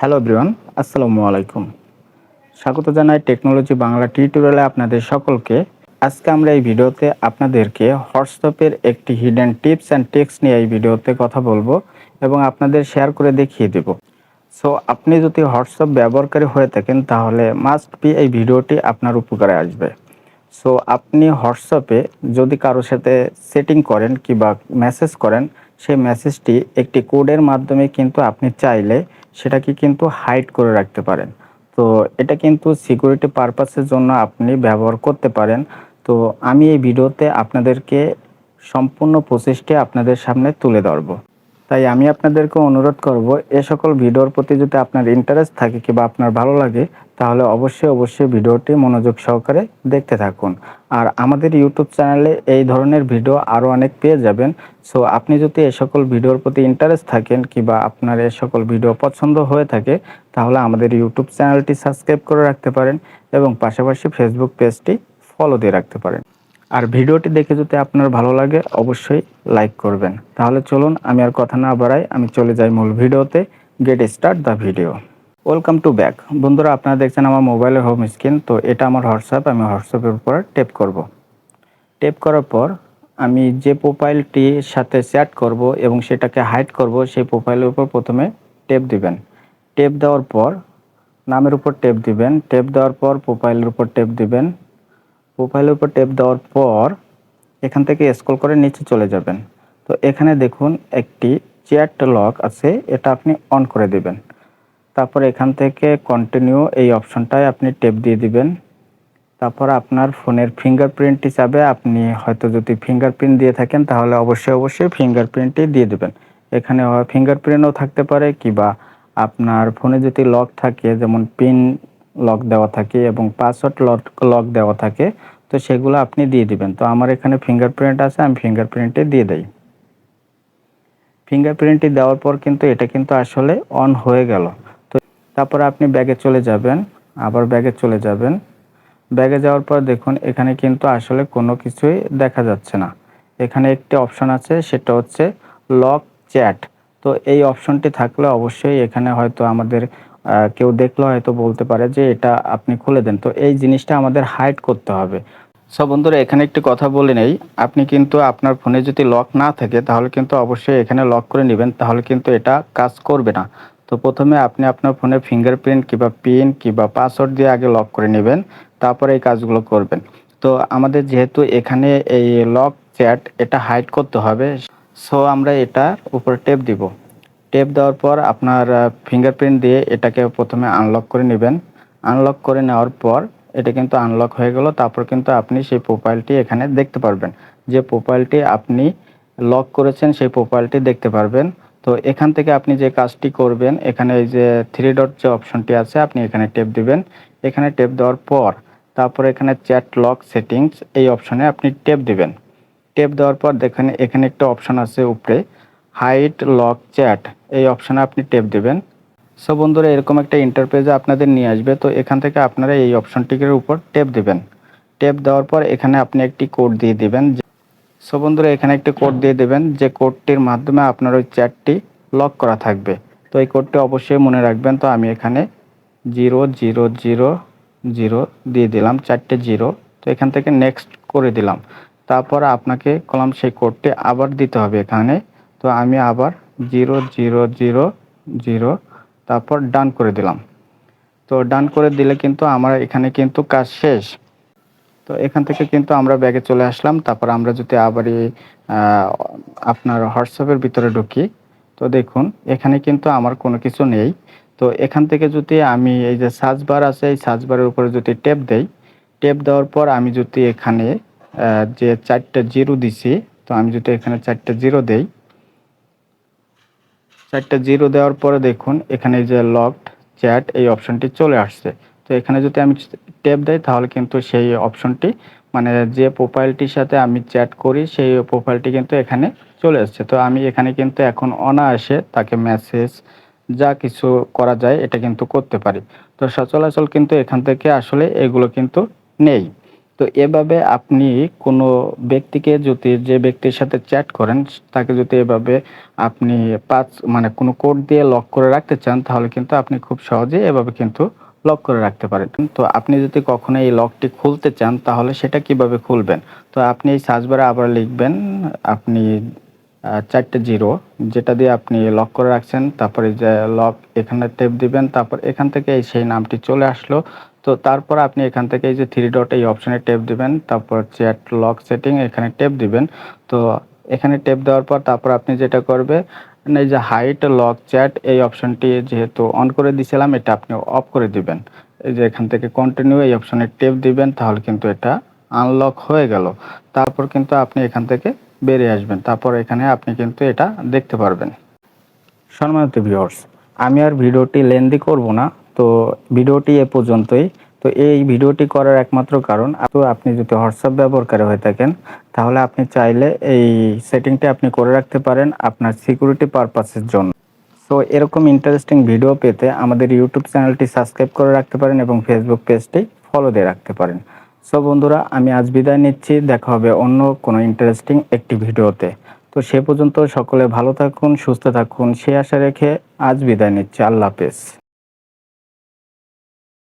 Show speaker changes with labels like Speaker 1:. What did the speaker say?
Speaker 1: Hello ব্রিওয়ান আসসালামু আলাইকুম স্বাগত জানাই টেকনোলজি বাংলা টিউটোরিয়ালে আপনাদের সকলকে। আজকে আমরা এই ভিডিওতে আপনাদেরকে হোয়াটসঅ্যাপের একটি হিডেন টিপস অ্যান্ড টিক্স নিয়ে এই ভিডিওতে কথা বলব এবং আপনাদের শেয়ার করে দেখিয়ে দেব। সো আপনি যদি হোয়াটসঅ্যাপ ব্যবহারকারী হয়ে থাকেন, তাহলে মাস্ট বি এই ভিডিওটি আপনার উপকারে আসবে। সো আপনি হোয়াটসঅ্যাপে যদি কারোর সাথে সেটিং করেন কিংবা মেসেজ করেন, সেই মেসেজটি একটি কোডের মাধ্যমে কিন্তু আপনি চাইলে সেটাকে কিন্তু হাইড করে রাখতে পারেন। তো এটা কিন্তু সিকিউরিটি পারপাসের জন্য আপনি ব্যবহার করতে পারেন। তো আমি এই ভিডিওতে আপনাদেরকে সম্পূর্ণ প্রসেসটি আপনাদের সামনে তুলে ধরবো। তাই আমি আপনাদেরকে অনুরোধ করব, এ সকল ভিডিওর প্রতি যদি আপনার ইন্টারেস্ট থাকে কিংবা আপনার ভালো লাগে, তাহলে অবশ্যই অবশ্যই ভিডিওটি মনোযোগ সহকারে দেখতে থাকুন। আর আমাদের ইউটিউব চ্যানেলে এই ধরনের ভিডিও আরও অনেক পেয়ে যাবেন। সো আপনি যদি এ সকল ভিডিওর প্রতি ইন্টারেস্ট থাকেন কিংবা আপনার এ সকল ভিডিও পছন্দ হয়ে থাকে, তাহলে আমাদের ইউটিউব চ্যানেলটি সাবস্ক্রাইব করে রাখতে পারেন এবং পাশাপাশি ফেসবুক পেজটি ফলো দিয়ে রাখতে পারেন। আর ভিডিওটি দেখে যদি আপনার ভালো লাগে, অবশ্যই লাইক করবেন। তাহলে চলুন, আমি আর কথা না বাড়াই, আমি চলে যাই মূল ভিডিওতে। Get start the video welcome to back বন্ধুরা, আপনারা দেখছেন আমার মোবাইলের হোম স্ক্রিন তো এটা আমার হোয়াটসঅ্যাপ আমি হোয়াটসঅ্যাপের উপর টেপ করব। টেপ করার পর, আমি যে প্রোফাইলটির সাথে চ্যাট করব এবং সেটাকে হাইড করব, সেই প্রোফাইলের উপর প্রথমে টেপ দিবেন। টেপ দেওয়ার পর, নামের উপর টেপ দিবেন। টেপ দেওয়ার পর প্রোফাইলের উপর টেপ দিবেন। প্রোফাইলের উপর টেপ দেওয়ার পর এখান থেকে স্ক্রল করে নিচে চলে যাবেন। তো এখানে দেখুন একটি চ্যাট লক আছে, এটা আপনি অন করে দিবেন। তারপর এখান থেকে কন্টিনিউ এই অপশনটায় আপনি টেপ দিয়ে দিবেন। তারপর আপনার ফোনের ফিঙ্গারপ্রিন্টটি চাবে আপনি হয়তো যদি ফিঙ্গারপ্রিন্ট দিয়ে থাকেন, তাহলে অবশ্যই অবশ্যই ফিঙ্গারপ্রিন্টটি দিয়ে দেবেন। এখানে ফিঙ্গারপ্রিন্টও থাকতে পারে, কিবা আপনার ফোনে যদি লক থাকে, যেমন পিন লক দেওয়া থাকে এবং পাসওয়ার্ড লক লক দেওয়া থাকে, তো সেগুলো আপনি দিয়ে দিবেন। তো আমার এখানে ফিঙ্গারপ্রিন্ট আছে, আমি ফিঙ্গারপ্রিন্টে দিয়ে দেই। ফিঙ্গারপ্রিন্টটি দেওয়ার পর কিন্তু এটা কিন্তু আসলে অন হয়ে গেল। তো তারপর আপনি ব্যাগে চলে যাবেন, আবার ব্যাগে চলে যাবেন। ব্যাগে যাওয়ার পর দেখুন, এখানে কিন্তু আসলে কোনো কিছুই দেখা যাচ্ছে না। এখানে একটি অপশন আছে, সেটা হচ্ছে লক চ্যাট তো এই অপশনটি থাকলে অবশ্যই এখানে হয়তো আমাদের কেউ দেখলে হয়তো বলতে পারে যে এটা আপনি খুলে দেন। তো এই জিনিসটা আমাদের হাইড করতে হবে। সব বন্ধুরা, এখানে একটি কথা বলে নেই। আপনি কিন্তু আপনার ফোনে যদি লক না থাকে, তাহলে কিন্তু অবশ্যই এখানে লক করে নেবেন। তাহলে কিন্তু এটা কাজ করবে না। তো প্রথমে আপনি আপনার ফোনে ফিঙ্গারপ্রিন্ট কিংবা পিন কিংবা পাসওয়ার্ড দিয়ে আগে লক করে নেবেন। তারপরে এই কাজগুলো করবেন। তো আমাদের যেহেতু এখানে এই লক চ্যাট এটা হাইড করতে হবে। সো আমরা এটা উপর টেপ দিব। টেপ দেওয়ার পর আপনার ফিঙ্গারপ্রিন্ট দিয়ে এটাকে প্রথমে আনলক করে নেবেন। আনলক করে নেওয়ার পর এটা কিন্তু আনলক হয়ে গেল, তারপর কিন্তু আপনি সেই প্রোফাইলটি এখানে দেখতে পারবেন। যে প্রোফাইলটি আপনি লক করেছেন, সেই প্রোফাইলটি দেখতে পারবেন। তো এখান থেকে আপনি যে কাজটি করবেন, এখানে এই যে থ্রি ডট যে অপশনটি আছে, আপনি এখানে টেপ দিবেন। এখানে টেপ দেওয়ার পর, তারপর এখানে চ্যাট লক সেটিংস এই অপশনে আপনি টেপ দিবেন। টেপ দেওয়ার পর দেখেন, এখানে একটা অপশন আছে উপরে। হাইট, লক, চ্যাট, এই অপশানে আপনি টেপ দেবেন। সো বন্ধুরা, এরকম একটা ইন্টারপেজে আপনাদের নিয়ে আসবে। তো এখান থেকে আপনারা এই অপশনটির উপর টেপ দেবেন। টেপ দেওয়ার পর এখানে আপনি একটি কোড দিয়ে দিবেন। সো বন্ধুরা, এখানে একটি কোড দিয়ে দেবেন। যে কোডটির মাধ্যমে আপনার ওই চ্যাটটি লক করা থাকবে। তো এই কোডটি অবশ্যই মনে রাখবেন। তো আমি এখানে জিরো জিরো জিরো জিরো দিয়ে দিলাম। চারটে জিরো তো এখান থেকে নেক্সট করে দিলাম। তারপর আপনাকে কলাম সেই কোডটি আবার দিতে হবে এখানে। তো আমি আবার জিরো জিরো জিরো জিরো তারপর ডান করে দিলাম। তো ডান করে দিলে কিন্তু আমার এখানে কিন্তু কাজ শেষ। তো এখান থেকে কিন্তু আমরা ব্যাগে চলে আসলাম। তারপর আমরা যদি আবারই আপনার হোয়াটসঅ্যাপের ভিতরে ঢুকি, তো দেখুন এখানে কিন্তু আমার কোনো কিছু নেই। তো এখান থেকে যদি আমি এই যে সার্চ বার আছে, এই সার্চ বারের উপরে যদি টেপ দেই টেপ দেওয়ার পর আমি যদি এখানে যে চারটে জিরো দিছি, তো আমি যদি এখানে চারটে জিরো দেই চারটে জিরো দেওয়ার পরে দেখুন, এখানে যে লকড চ্যাট এই অপশনটি চলে আসছে। তো এখানে যদি আমি টেপ দেই, তাহলে কিন্তু সেই অপশনটি মানে যে প্রোফাইলটির সাথে আমি চ্যাট করি, সেই প্রোফাইলটি কিন্তু এখানে চলে আসছে। তো আমি এখানে কিন্তু এখন অনায়াসে তাকে মেসেজ যা কিছু করা যায়, এটা কিন্তু করতে পারি। তো সচলাচল কিন্তু এখান থেকে আসলে এগুলো কিন্তু নেই। তো এভাবে আপনি কোনো ব্যক্তিকে যদি যে ব্যক্তির সাথে চ্যাট করেন, তাকে যদি এভাবে আপনি পাঁচ মানে কোনো কোড দিয়ে লক করে রাখতে চান, তাহলে কিন্তু আপনি খুব সহজে এভাবে কিন্তু লক করে রাখতে পারেন। তো আপনি যদি কখনো এই লকটি খুলতে চান, তাহলে সেটা কীভাবে খুলবেন? তো আপনি এই সার্চ বারে আবার লিখবেন, আপনি চারটে জিরো, যেটা দিয়ে আপনি লক করে রাখছেন, তারপরে যে লক এখানে টেপ দিবেন, তারপর এখান থেকে সেই নামটি চলে আসলো। তো তারপর আপনি এখান থেকে এই যে থ্রি ডট এই অপশনে টেপ দিবেন, তারপর চ্যাট লক সেটিং এখানে টেপ দিবেন। তো এখানে টেপ দেওয়ার পর তারপর আপনি যেটা করবে, এই যে হাইট লক চ্যাট এই অপশানটি যেহেতু অন করে দিয়েছিলাম এটা আপনি অফ করে দিবেন। এই যে এখান থেকে কন্টিনিউ এই অপশনে টেপ দিবেন, তাহলে কিন্তু এটা আনলক হয়ে গেল। তারপর কিন্তু আপনি এখান থেকে বেরিয়ে আসবেন। তারপর এখানে আপনি কিন্তু এটা দেখতে পারবেন। সম্মানিত ভিউয়ার্স আমি আর ভিডিওটি লেন্দি করব না, তো ভিডিওটি এ পর্যন্তই। তো এই ভিডিওটি করার একমাত্র কারণ আপনি যদি হোয়াটসঅ্যাপ ব্যবহারকারী হয়ে থাকেন, তাহলে আপনি চাইলে এই সেটিংটি আপনি করে রাখতে পারেন আপনার সিকিউরিটি পারপাসের জন্য। সো এরকম ইন্টারেস্টিং ভিডিও পেতে আমাদের ইউটিউব চ্যানেলটি সাবস্ক্রাইব করে রাখতে পারেন এবং ফেসবুক পেজটি ফলো দিয়ে রাখতে পারেন। সো বন্ধুরা, আমি আজ বিদায় নিচ্ছি। দেখা হবে অন্য কোনো ইন্টারেস্টিং একটি ভিডিওতে। তো সে পর্যন্ত সকলে ভালো থাকুন, সুস্থ থাকুন, সে আশা রেখে আজ বিদায় নিচ্ছি। আল্লাহ হাফেজ।